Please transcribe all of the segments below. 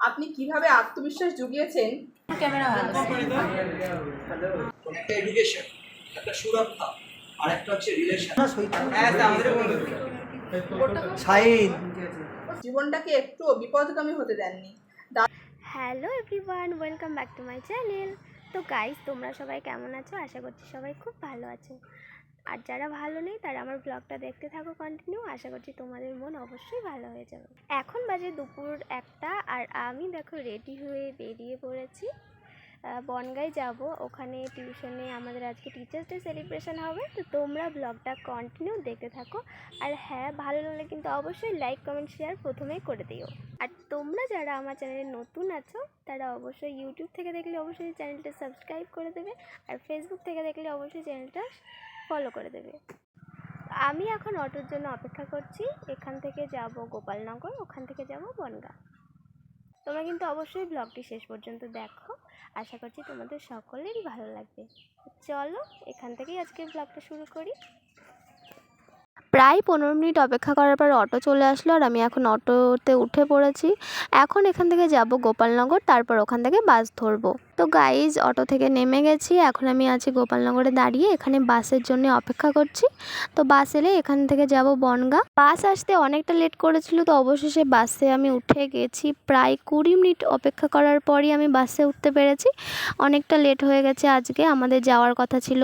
আপনি কীভাবে আত্মবিশ্বাস জুগিয়েছেন? ক্যামেরা ভালো একটা এডুকেশন একটা সুরক্ষা আর একটা হচ্ছে রিলেশন শাইন জীবনটাকে একটু বিপদগামী হতে দেননি। Hello everyone welcome back to my channel তো গাইস তোমরা সবাই কেমন আছো? আশা করছি সবাই খুব ভালো আছো। আর যারা ভালো নেই, তারা আমার ব্লগটা দেখতে থাকো কন্টিনিউ আশা করছি তোমাদের মন অবশ্যই ভালো হয়ে যাবে। এখন বাজে দুপুর একটা, আর আমি দেখো রেডি হয়ে বেরিয়ে পড়েছি। বনগাঁয় যাব। ওখানে টিউশনে আমাদের আজকে টিচার্স ডে সেলিব্রেশন হবে। তো তোমরা ব্লগটা কন্টিনিউ দেখতে থাকো। আর হ্যাঁ ভালো লাগলে কিন্তু অবশ্যই লাইক কমেন্ট শেয়ার প্রথমেই করে দিও। আর তোমরা যারা আমার চ্যানেলে নতুন আছো, তারা অবশ্যই ইউটিউব থেকে দেখলে অবশ্যই চ্যানেলটা সাবস্ক্রাইব করে দেবে। আর ফেসবুক থেকে দেখলে অবশ্যই চ্যানেলটা ফলো করে দেবে। আমি এখন অটোর জন্য অপেক্ষা করছি। এখান থেকে যাব গোপালনগর, ওখান থেকে যাব বনগা। তোমরা কিন্তু অবশ্যই ব্লগটি শেষ পর্যন্ত দেখো। আশা করছি তোমাদের সকলেরই ভালো লাগবে। চলো, এখান থেকেই আজকে ব্লগটা শুরু করি। প্রায় পনেরো মিনিট অপেক্ষা করার পর অটো চলে আসলো আর আমি এখন অটোতে উঠে পড়েছি। এখন এখান থেকে যাব গোপালনগর, তারপর ওখান থেকে বাস ধরবো। তো গাইজ অটো থেকে নেমে গেছি। এখন আমি আছি গোপালনগরে দাঁড়িয়ে। এখানে বাসের জন্য অপেক্ষা করছি। তো বাস এলে এখান থেকে যাব বনগা। বাস আসতে অনেকটা লেট করেছিল, তো অবশেষে বাসে আমি উঠে গেছি। প্রায় কুড়ি মিনিট অপেক্ষা করার পরই আমি বাসে উঠতে পেরেছি। অনেকটা লেট হয়ে গেছে আজকে। আমাদের যাওয়ার কথা ছিল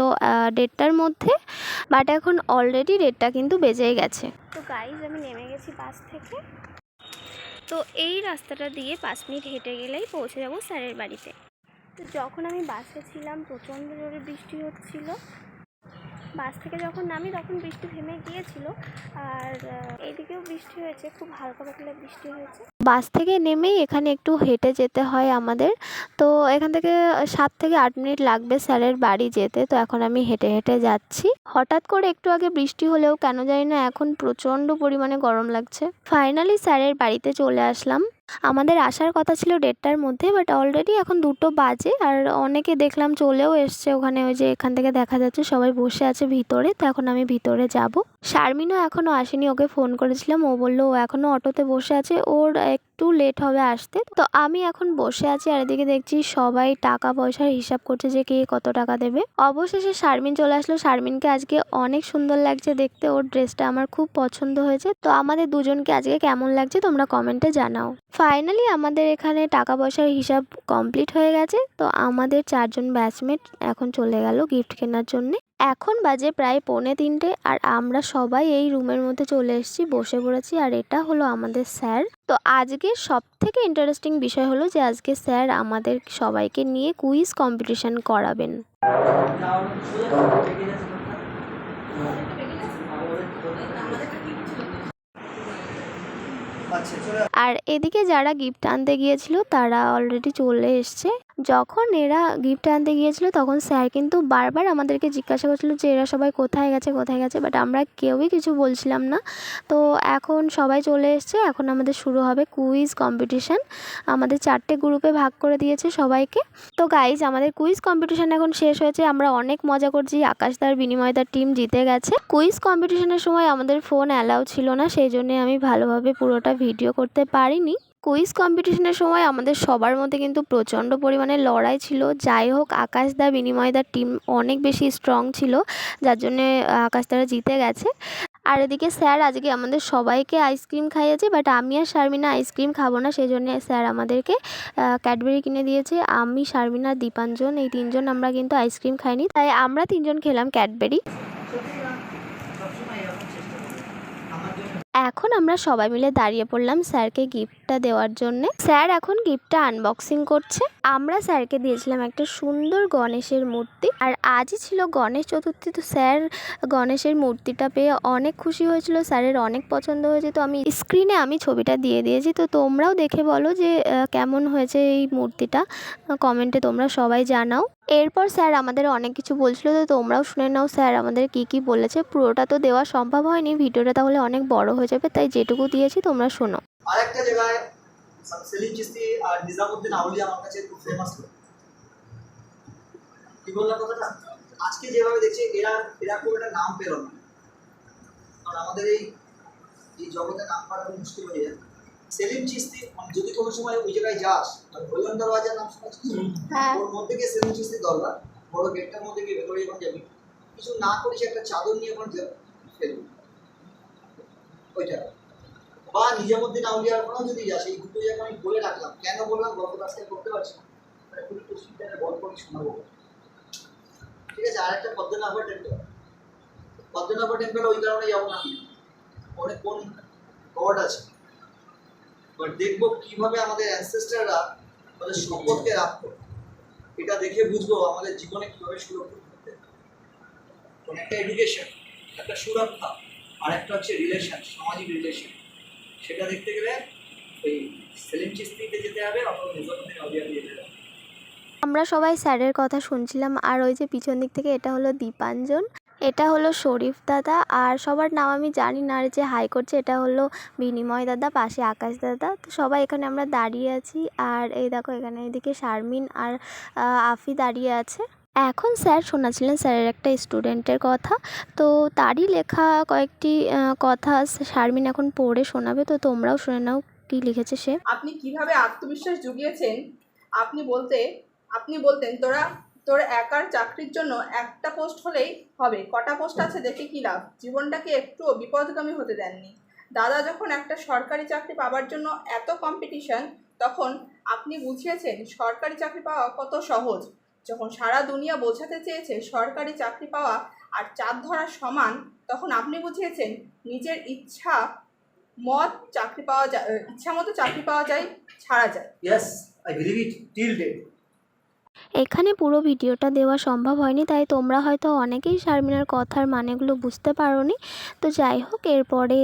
দেড়টার মধ্যে। বাট এখন অলরেডি রেটটা কিন্তু বেজেই গেছে। তো গাইজ আমি নেমে গেছি বাস থেকে। তো এই রাস্তাটা দিয়ে পাঁচ মিনিট হেঁটে গেলেই পৌঁছে যাব স্যারের বাড়িতে। তো যখন আমি বাসে ছিলাম, প্রচণ্ড জোরে বৃষ্টি হচ্ছিল। বাস থেকে যখন নামি, তখন বৃষ্টি থেমে গিয়েছিল। আর এইদিকেও বৃষ্টি হয়েছে, খুব হালকা পাতলা বৃষ্টি হয়েছে। বাস থেকে নেমেই এখানে একটু হেঁটে যেতে হয় আমাদের। তো এখান থেকে সাত থেকে আট মিনিট লাগবে স্যারের বাড়ি যেতে, তো এখন আমি হেঁটে হেঁটে যাচ্ছি। হঠাৎ করে একটু আগে বৃষ্টি হলেও, কেন জানি না, এখন প্রচণ্ড পরিমাণে গরম লাগছে। ফাইনালি স্যারের বাড়িতে চলে আসলাম। আমাদের আসার কথা ছিল দেড়টার মধ্যে বাট অলরেডি এখন দুটো বাজে, আর অনেকে দেখলাম চলেও এসছে ওখানে, ওই যে এখান থেকে দেখা যাচ্ছে সবাই বসে আছে ভিতরে, তো এখন আমি ভিতরে যাব। শারমিনও এখনও আসেনি, ওকে ফোন করেছিলাম, ও বলল ও এখনও অটোতে বসে আছে, ওর একটু লেট হবে আসতে, তো আমি এখন বসে আছি, আর এদিকে দেখছি সবাই টাকা পয়সার হিসাব করছে যে কে কত টাকা দেবে। অবশেষে শারমিন চলে আসলো, শারমিনকে আজকে অনেক সুন্দর লাগছে দেখতে, ওর ড্রেসটা আমার খুব পছন্দ হয়েছে, তো আমাদের দুজনকে আজকে কেমন লাগছে তোমরা কমেন্টে জানাও। ফাইনালি আমাদের এখানে টাকা পয়সার হিসাব কমপ্লিট হয়ে গেছে। তো আমাদের চারজন ব্যাচমেট এখন চলে গেল গিফট কেনার জন্য। এখন বাজে প্রায় পৌনে তিনটে আর আমরা সবাই এই রুমের মধ্যে চলে এসেছি, বসে পড়েছি আর এটা হলো আমাদের স্যার তো আজকে সব থেকে ইন্টারেস্টিং বিষয় হলো যে আজকে স্যার আমাদের সবাইকে নিয়ে কুইজ কম্পিটিশন করাবেন। আর এদিকে যারা গিফট আনতে গিয়েছিল তারা অলরেডি চলে এসছে। যখন এরা গিফট আনতে গিয়েছিল, তখন স্যার কিন্তু বারবার আমাদেরকে জিজ্ঞাসা করছিল যে এরা সবাই কোথায় গেছে কোথায় গেছে বাট আমরা কেউই কিছু বলছিলাম না। তো এখন সবাই চলে এসছে, এখন আমাদের শুরু হবে কুইজ কম্পিটিশান আমাদের চারটে গ্রুপে ভাগ করে দিয়েছে সবাইকে। তো গাইজ আমাদের কুইজ কম্পিটিশান এখন শেষ হয়েছে। আমরা অনেক মজা করছি। আকাশদার বিনিময়দার টিম জিতে গেছে। কুইজ কম্পিটিশনের সময় আমাদের ফোন অ্যালাউ ছিল না, সেই জন্যে আমি ভালোভাবে পুরোটা ভিডিও করতে পারিনি। কুইজ কম্পিটিশনের সময় আমাদের সবার মধ্যে কিন্তু প্রচণ্ড পরিমাণে লড়াই ছিল। যাই হোক আকাশদা বিনিময়দার টিম অনেক বেশি স্ট্রং ছিল, যার জন্যে আকাশদারা জিতে গেছে। আর এদিকে স্যার, আজকে আমাদের সবাইকে আইসক্রিম খাইয়েছে বাট আমি আর শারমিনা আইসক্রিম খাব না সেই জন্য স্যার আমাদেরকে ক্যাডবেরি কিনে দিয়েছে। আমি, শারমিনা, দীপাঞ্জন, এই তিনজন আমরা কিন্তু আইসক্রিম খাইনি, তাই আমরা তিনজন খেলাম ক্যাডবেরি এখন আমরা সবাই মিলে দাঁড়িয়ে পড়লাম স্যারকে গিফটটা দেওয়ার জন্য। স্যার এখন গিফটটা আনবক্সিং করছে। আমরা স্যারকে দিয়েছিলাম একটা সুন্দর গণেশের মূর্তি। আর আজই ছিল গণেশ চতুর্থী, তো স্যার গণেশের মূর্তিটা পেয়ে অনেক খুশি হয়েছিল। স্যারের অনেক পছন্দ হয়েছে। তো আমি স্ক্রিনে আমি ছবিটা দিয়ে দিয়েছি। তো তোমরাও দেখে বলো যে কেমন হয়েছে এই মূর্তিটা। কমেন্টে তোমরা সবাই জানাও। এরপর স্যার আমাদের অনেক কিছু বলছিল, তো তোমরাও শুনে নাও স্যার আমাদের কি কি বলেছে। পুরোটা তো দেওয়া সম্ভব হয়নি, ভিডিওটা তাহলে অনেক বড় হয়ে যাবে, তাই যেটুকু দিয়েছি তোমরা শোনো। আরেকটা জায়গায় সেলিম চিস্তি আর নিজামুদ্দিন আউলিয়া আমার কাছে খুব ফেমাস কি বললাম কথাটা? আজকে যেভাবে দেখছি, এরা এরা খুব একটা নাম পেল না। আমাদের এই এই জগতে নাম খুব মুশকিল হয়ে যায়। সেলিম চিস্তি মানে যদি কোনো সময় ওই জায়গায় যাস ভৈরন দরওয়াজার নাম শুনেছিস? হ্যাঁ। ওর মধ্যে গিয়ে সেলিম চিস্তি দরবার বড় গেটটার মধ্যে গিয়ে ভেতরে যখন যাবি কিছু না করিস একটা চাদর নিয়ে ওখানে ফেলবি ওইটা। বা নিজামুদ্দিন আউলিয়ার কোনো যদি যাস এই দুটো জায়গা আমি বলে রাখলাম। কেন বললাম? গল্প আজকে করতে পারছি না। একটু গল্প আমি শোনাবো। ঠিক আছে আর একটা পদ্মনাভ টেম্পল। পদ্মনাভ টেম্পল ওই কারণে যাব না অনেক কোন গড আছে? বাট দেখব কীভাবে আমাদের অ্যানসেস্টাররা আমাদের সম্পদকে রাখতো এটা দেখে বুঝব আমাদের জীবনে কীভাবে সুরক্ষিত করতে। কোনো একটা এডুকেশন একটা সুরক্ষা, আর একটা হচ্ছে রিলেশন সামাজিক রিলেশন সেটা দেখতে গেলে ওই সেলিম চিস্তিতে যেতে হবে, অথবা নিজামুদ্দিন আউলিয়া দিয়ে যেতে আমরা সবাই স্যারের কথা শুনছিলাম, আর ওই যে পিছন দিক থেকে এটা হলো দীপাঞ্জন। এটা হলো শরীফ দাদা। আর সবার নাম আমি জানি না, আর যে হাই করছে, এটা হলো বিনিময় দাদা, পাশে আকাশ দাদা। তো সবাই এখানে আমরা দাঁড়িয়ে আছি। আর এই দেখো, এখানে এদিকে শারমিন আর আফি দাঁড়িয়ে আছে। এখন স্যার শোনাছিলেন স্যারের একটা স্টুডেন্টের কথা। তো তারই লেখা কয়েকটি কথা শারমিন এখন পড়ে শোনাবে, তো তোমরাও শুনে নাও কী লিখেছে সে। আপনি কীভাবে আত্মবিশ্বাস জুগিয়েছেন? আপনি বলতে, আপনি বলতেন, তোরা তোর একার চাকরির জন্য একটা পোস্ট হলেই হবে। কটা পোস্ট আছে দেখে কি লাভ? জীবনটাকে একটুও বিপদগামী হতে দেননি। দাদা যখন একটা সরকারি চাকরি পাওয়ার জন্য এত কম্পিটিশন তখন আপনি বুঝিয়েছেন সরকারি চাকরি পাওয়া কত সহজ। যখন সারা দুনিয়া বোঝাতে চেয়েছে সরকারি চাকরি পাওয়া আর চাঁদ ধরা সমান, তখন আপনি বুঝিয়েছেন নিজের ইচ্ছা মত চাকরি পাওয়া যায়, ইচ্ছা মতো চাকরি পাওয়া যায়, ছাড়া যায়। Yes I believe it till date এখানে পুরো ভিডিওটা দেওয়া সম্ভব হয়নি, তাই তোমরা হয়তো অনেকেই শারমিনার কথার মানেগুলো বুঝতে পারোনি। তো যাই হোক, এরপরে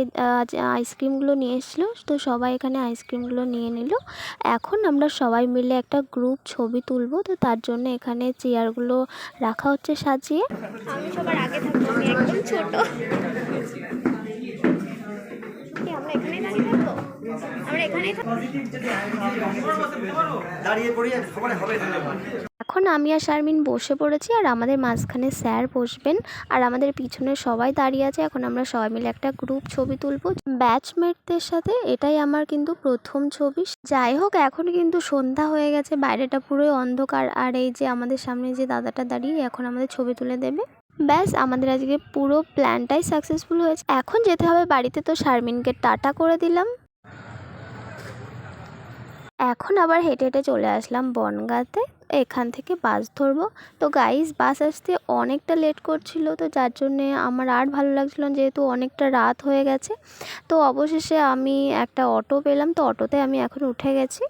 আইসক্রিমগুলো নিয়ে এসেছিল, তো সবাই এখানে আইসক্রিমগুলো নিয়ে নিল। এখন আমরা সবাই মিলে একটা গ্রুপ ছবি তুলবো, তো তার জন্য এখানে চেয়ারগুলো রাখা হচ্ছে সাজিয়ে। আমি সবার আগে থাকব, আমি একদম ছোট। আমরা থাকব? এখন আমি আর শারমিন বসে পড়েছি আর আমাদের মাঝখানে স্যার বসবেন আর আমাদের পিছনে সবাই দাঁড়িয়ে আছে। এখন আমরা সবাই মিলে একটা গ্রুপ ছবি তুলবো। ব্যাচমেটদের সাথে এটাই আমার কিন্তু প্রথম ছবি। যাই হোক, এখন কিন্তু সন্ধ্যা হয়ে গেছে, বাইরেটা পুরোই অন্ধকার। আর এই যে আমাদের সামনে যে দাদাটা দাঁড়িয়ে এখন আমাদের ছবি তুলে দেবে। ব্যাস, আমাদের আজকে পুরো প্ল্যানটাই সাকসেসফুল হয়েছে। এখন যেতে হবে বাড়িতে, তো শারমিনকে টাটা করে দিলাম। এখন আবার হেঁটে হেঁটে চলে আসলাম বনগাঁতে। এখান থেকে বাস ধরবো। তো গাইস বাস আসতে অনেকটা লেট করছিল, তো যার জন্যে আমার আর ভালো লাগছিল যেহেতু অনেকটা রাত হয়ে গেছে। তো অবশেষে আমি একটা অটো পেলাম, তো অটোতে আমি এখন উঠে গেছি।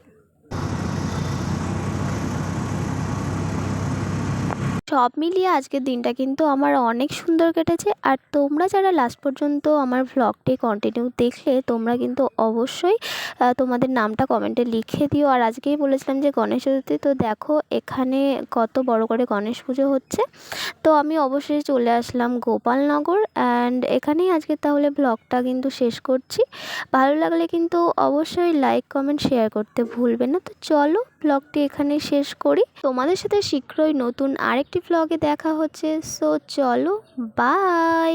সব মিলিয়ে আজকের দিনটা কিন্তু আমার অনেক সুন্দর কেটেছে। আর তোমরা যারা লাস্ট পর্যন্ত আমার ভ্লগটি কন্টিনিউ দেখলে, তোমরা কিন্তু অবশ্যই তোমাদের নামটা কমেন্টে লিখে দিও। আর আজকেই বলেছিলাম যে গণেশ চতুর্থী, তো দেখো এখানে কত বড় করে গণেশ পুজো হচ্ছে। তো আমি অবশ্যই চলে আসলাম গোপালনগর অ্যান্ড এখানেই আজকে তাহলে ব্লগটা কিন্তু শেষ করছি। ভালো লাগলে কিন্তু অবশ্যই লাইক কমেন্ট শেয়ার করতে ভুলবে না। তো চলো ব্লগটি এখানে শেষ করি। তোমাদের সাথে শীঘ্রই নতুন আরেকটি ব্লগে দেখা হচ্ছে। সো চলো বাই